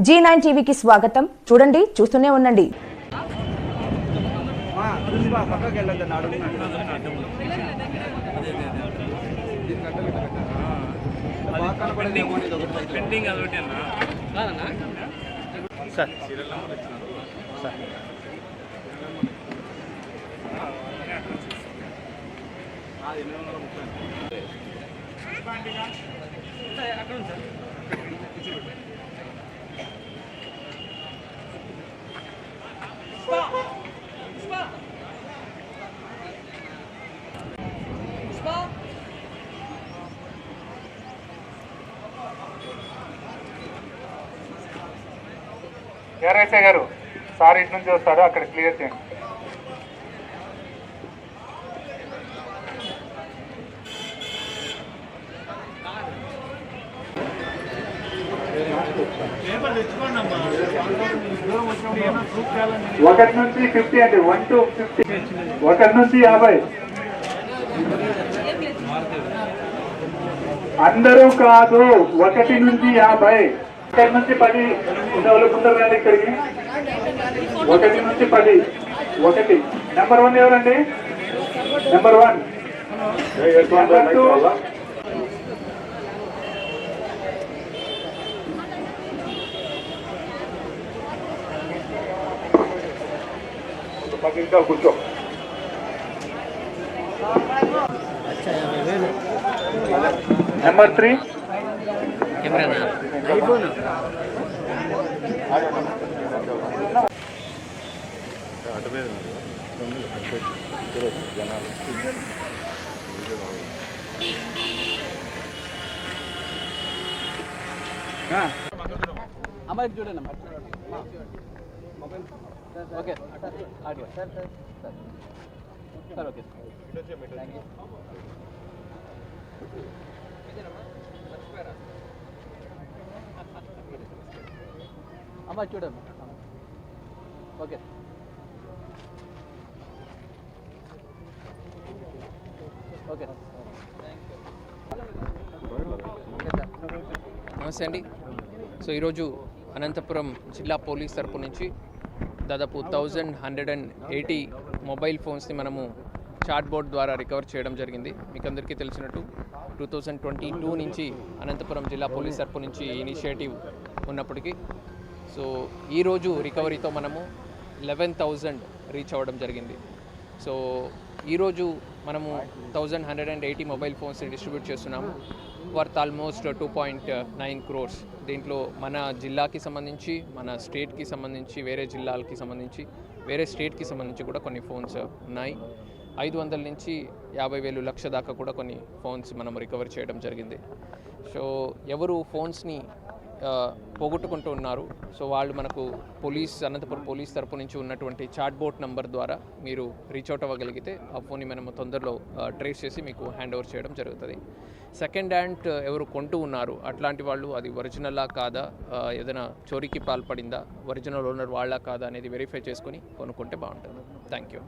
G nine టీవీకి స్వాగతం. చూడండి చూస్తూనే ఉండండి. పక్కకి సార్ ఎవరైతే గారు సార్ ఇటు నుంచి వస్తారు అక్కడ క్లియర్ చేయండి. ఒకటి నుంచి ఫిఫ్టీ అండి వన్ టు ఫిఫ్టీ ఒకటి నుంచి యాభై. అందరూ కాదు ఒకటి నుంచి యాభై. ఒకటి నుంచి పది ఉండవలు ముందర రండి ఇక్కడికి? ఒకటి నుంచి పది ఒకటి. నెంబర్ వన్ ఎవరండి? నెంబర్ వన్ నెంబర్ టూ ఇంకా కూర్చో. నెంబర్ త్రీ అమ్మాయికి చూడండి అమ్మా. Okay. Sir sir sir. Okay అమ్మాయి చూడండి ఓకే. ఓకే. నమస్తే అండి. సో ఈరోజు అనంతపురం జిల్లా పోలీస్ తరపు నుంచి దాదాపు thousand hundred and eighty mobile ఫోన్స్ని మనము చాట్ బోర్డ్ ద్వారా రికవర్ చేయడం జరిగింది. మీకు అందరికీ తెలిసినట్టు టూ థౌజండ్ ట్వంటీ టూ నుంచి అనంతపురం జిల్లా పోలీస్ తరపు నుంచి ఇనిషియేటివ్ ఉన్నప్పటికీ సో ఈరోజు రికవరీతో మనము లెవెన్ థౌజండ్ రీచ్ అవ్వడం జరిగింది. సో ఈరోజు మనము thousand hundred and eighty mobile ఫోన్స్ని distribute చేస్తున్నాము. Worth almost two point nine crores దీంట్లో మన జిల్లాకి సంబంధించి మన స్టేట్కి సంబంధించి వేరే జిల్లాలకి సంబంధించి వేరే స్టేట్కి సంబంధించి కూడా కొన్ని ఫోన్స్ ఉన్నాయి. ఐదు వందల నుంచి యాభై వేలు లక్ష దాకా కూడా కొన్ని ఫోన్స్ మనం రికవర్ చేయడం జరిగింది. సో ఎవరు ఫోన్స్ని పోగొట్టుకుంటూ ఉన్నారు. సో వాళ్ళు మనకు పోలీస్ అనంతపురం పోలీస్ తరపు నుంచి ఉన్నటువంటి చాట్ బోట్ నంబర్ ద్వారా మీరు రీచ్ అవుట్ అవ్వగలిగితే ఆ ఫోన్ని మనము తొందరలో ట్రేస్ చేసి మీకు హ్యాండ్ ఓవర్ చేయడం జరుగుతుంది. సెకండ్ హ్యాండ్ ఎవరు కొంటూ ఉన్నారు అట్లాంటి వాళ్ళు అది ఒరిజినలా కాదా? ఏదైనా చోరీకి పాల్పడిందా? ఒరిజినల్ ఓనర్ వాళ్ళా కాదా అనేది వెరిఫై చేసుకొని కొనుక్కుంటే బాగుంటుంది. Thank you